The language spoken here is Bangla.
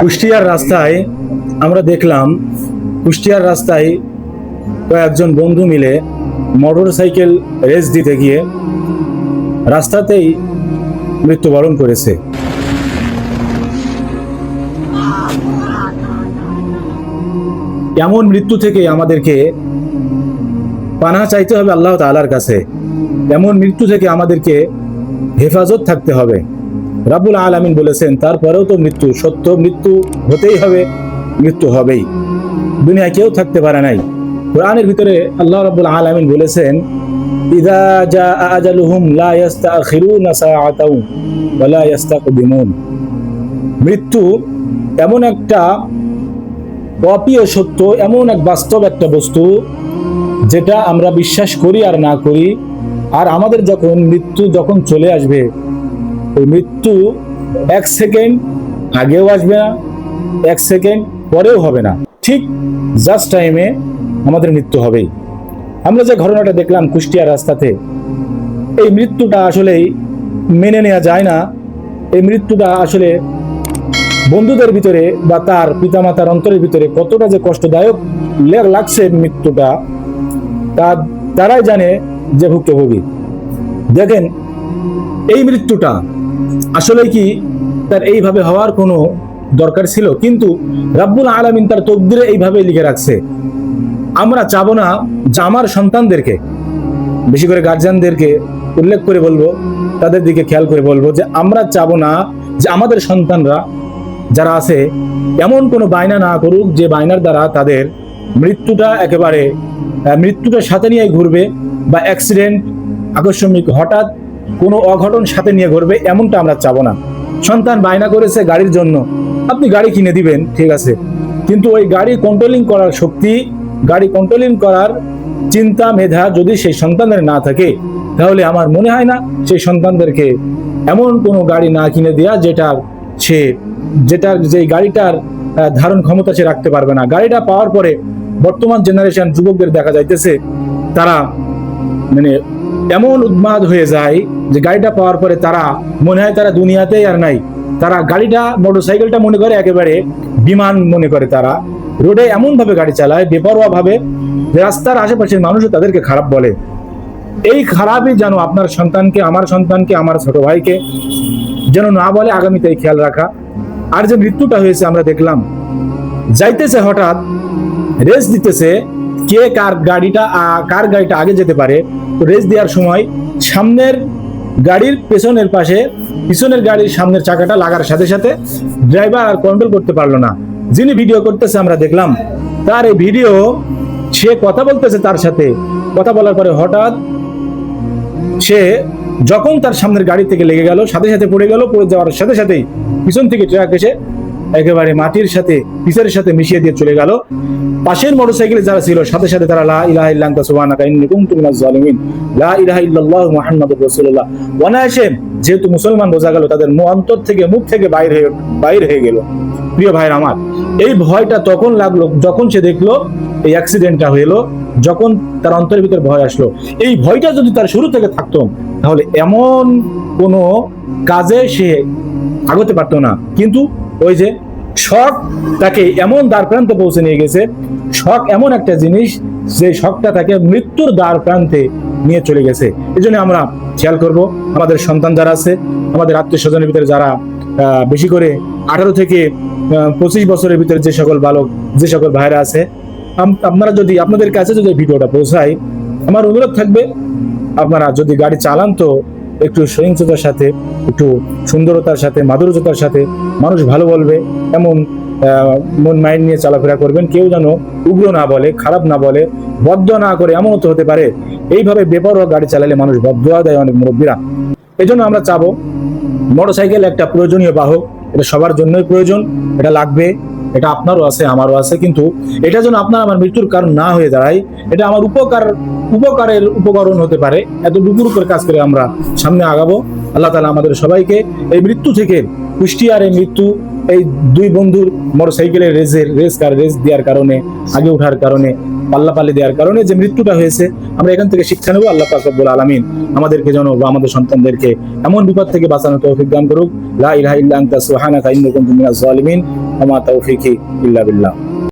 কুষ্টিয়ার রাস্তায় আমরা দেখলাম, কুষ্টিয়ার রাস্তায় কয়েকজন বন্ধু মিলে মোটর সাইকেল রেস দিতে গিয়ে রাস্তাতেই মৃত্যুবরণ করেছে। এমন মৃত্যু থেকে আমাদেরকে পানা চাইতে হবে আল্লাহ তালার কাছে। এমন মৃত্যু থেকে আমাদেরকে হেফাজত থাকতে হবে। রাব্বুল আলামিন বলেছেন, তারপরেও তো মৃত্যু, সত্য মৃত্যু হতেই হবে, মৃত্যু হবেই। দুনিয়ায় কেউ থাকতে পারে নাই। কোরআনের ভিতরে আল্লাহ রাব্বুল আলামিন বলেছেন লা লা মৃত্যু এমন একটা অপ্রিয় সত্য, এমন এক বাস্তব একটা বস্তু, যেটা আমরা বিশ্বাস করি আর না করি আর আমাদের যখন মৃত্যু যখন চলে আসবে, ওই মৃত্যু এক সেকেন্ড আগেও আসবে না, এক সেকেন্ড পরেও হবে না। ঠিক জাস্ট টাইমে আমাদের মৃত্যু হবেই। আমরা যে ঘটনাটা দেখলাম কুষ্টিয়া রাস্তাতে, এই মৃত্যুটা আসলেই মেনে নেওয়া যায় না। এই মৃত্যুটা আসলে বন্ধুদের ভিতরে বা তার পিতামাতার অন্তরের ভিতরে কতটা যে কষ্টদায়ক লাগছে মৃত্যুটা, তা তারাই জানে যে ভুক্তভোগী। দেখেন, এই মৃত্যুটা আসলে কি তার এইভাবে হওয়ার কোনো দরকার ছিল? কিন্তু রাব্বুল আলামিন তার তকদিরে এইভাবে লিখে রাখছে, আমরা চাবো না যে আমার সন্তানদেরকে, বেশি করে গার্জিয়ানদেরকে উল্লেখ করে বলব, তাদের দিকে খেয়াল করে বলব যে, আমরা চাবো না যে আমাদের সন্তানরা যারা আছে, এমন কোনো বায়না না করুক যে বায়নার দ্বারা তাদের মৃত্যুটা একেবারে মৃত্যুটার সাথে নিয়ে ঘুরবে বা অ্যাক্সিডেন্ট আকস্মিক হঠাৎ কোনো অঘটন সাথে নিয়ে ঘুরবে, এমনটা আমরা চাবো না। সন্তান বায়না করেছে গাড়ির জন্য, আপনি গাড়ি কিনে দিবেন, ঠিক আছে। কিন্তু ওই গাড়ি কন্ট্রোলিং করার শক্তি, গাড়ি কন্ট্রোলিং করার চিন্তা, মেধা যদি সেই সন্তানদের না থাকে, তাহলে আমার মনে হয় না সেই সন্তানদেরকে এমন কোনো গাড়ি না কিনে দেওয়া যেটার সে, যেটার যে গাড়িটার ধারণ ক্ষমতা সে রাখতে পারবে না। গাড়িটা পাওয়ার পরে বর্তমান জেনারেশন যুবকদের দেখা যাইতেছে, তারা মানে এমন উন্মাদ হয়ে যায় যে গাড়িটা পাওয়ার পরে তারা মনে হয় তারা দুনিয়াতেই আর নাই। তারা গাড়িটা মোটরসাইকেলটা মনে করে একেবারে বিমান মনে করে তারা। রোডে এমন ভাবে গাড়ি চালায় বেপরোয়া ভাবে রাস্তার আশেপাশের মানুষও তাদেরকে খারাপ বলে। এই খারাপই যেন আপনার সন্তানকে, আমার সন্তানকে, আমার ছোট ভাইকে যেন না বলে, আগামীতে খেয়াল রাখা। আর যে মৃত্যুটা হয়েছে আমরা দেখলাম, যাইতেছে হঠাৎ রেস দিতেছে, কে কার গাড়িটা কার গাড়িটা আগে যেতে পারে, তো রেস দেওয়ার সময় সামনের গাড়ির পেছনের পাশে, পিছনের গাড়ির সামনের চাকাটা লাগার সাথে সাথে ড্রাইভার আর কন্ট্রোল করতে পারল না। যিনি ভিডিও করতেছে, আমরা দেখলাম, তার এই ভিডিও সে কথা বলতেছে তার সাথে। কথা বলার পরে হঠাৎ সে যখন তার সামনের গাড়ি থেকে লেগে গেল, সাথে সাথে পড়ে গেল, পড়ে যাওয়ার সাথে সাথেই পিছন থেকে ট্রাক এসে একেবারে মাটির সাথে পিছের সাথে মিশিয়ে দিয়ে চলে গেল। পাশের মোটরসাইকেলে যারা ছিল, সাথে সাথে তারা লা ইলাহা ইল্লা আনতা সুবহানাকা ইন্নী কুনতু মিনাজ জালিমিন। লা ইলাহা ইল্লাল্লাহু মুহাম্মাদুর রাসূলুল্লাহ। অনায়াসে যেহেতু মুসলমান বোঝা গেল, তাদের অন্তর থেকে মুখ থেকে বাইর হয়ে বাইর হয়ে গেল। প্রিয় ভাইয়ের আমার, এই ভয়টা তখন লাগল, যখন সে দেখল এই অ্যাক্সিডেন্টটা হলো, যখন তার অন্তরের ভিতর ভয় আসলো। এই ভয়টা যদি তার শুরু থেকে থাকতো, তাহলে এমন কোনো কাজে সে আগতে পারতো না। কিন্তু ওই যে শখ তাকে এমন দ্বার প্রান্তে পৌঁছে নিয়ে গেছে, শখ এমন একটা জিনিস যে শখটা তাকে মৃত্যুর দ্বার প্রান্তে নিয়ে চলে গেছে। এই জন্য আমরা খেয়াল করব, আমাদের সন্তান যারা আছে, আমাদের আত্মীয় স্বজনের ভিতরে যারা বেশি করে আঠারো থেকে পঁচিশ বছরের ভিতরে যে সকল বালক, যে সকল ভাইরা আছে আপনারা যদি, আপনাদের কাছে যদি ভিডিওটা পৌঁছায়, আমার অনুরোধ থাকবে, আপনারা যদি গাড়ি চালান তো একটু সহিংসতার সাথে, একটু সুন্দরতার সাথে, মাধুর্যতার সাথে মানুষ ভালো বলবে, এমন মন মাইন্ড নিয়ে চলাফেরা করবেন, কেউ যেন উগ্র না বলে, খারাপ না বলে, বদ্ধ না করে এমনও তো হতে পারে। এইভাবে বেপরোয়া গাড়ি চালালে মানুষ বদ্ধ দেয় অনেক মুরব্বীরা। এই জন্য আমরা চাবো, মোটরসাইকেল একটা প্রয়োজনীয় বাহক, এটা সবার জন্যই প্রয়োজন, এটা লাগবে। এটা আপনারও আছে, আমারও আছে, কিন্তু এটা যেন আপনার আমার মৃত্যুর কারণ না হয়ে দাঁড়ায়, এটা আমার উপকার, উপকারের উপকরণ হতে পারে। এত দুপুর করে কাজ করে আমরা সামনে আগাবো। আল্লাহ তালা আমাদের সবাইকে এই মৃত্যু থেকে কুষ্টিয়ার এই মৃত্যু, এই দুই বন্ধুর মোটরসাইকেলের রেসের রেস কার, রেস দেওয়ার কারণে, আগে ওঠার কারণে পাল্লাপাল্লি দেওয়ার কারণে যে মৃত্যুটা হয়েছে, আমরা এখান থেকে শিক্ষা নেব, আল্লাহ পাকবুল আলমিন আমাদেরকে যেন বা আমাদের সন্তানদেরকে এমন বিপদ থেকে বাঁচানো তৌফিক দান করুক। লা ইলাহা ইল্লা আনতা, সুবহানাকা, ইন্নী কুনতু ইল্লা বিল্লাহ।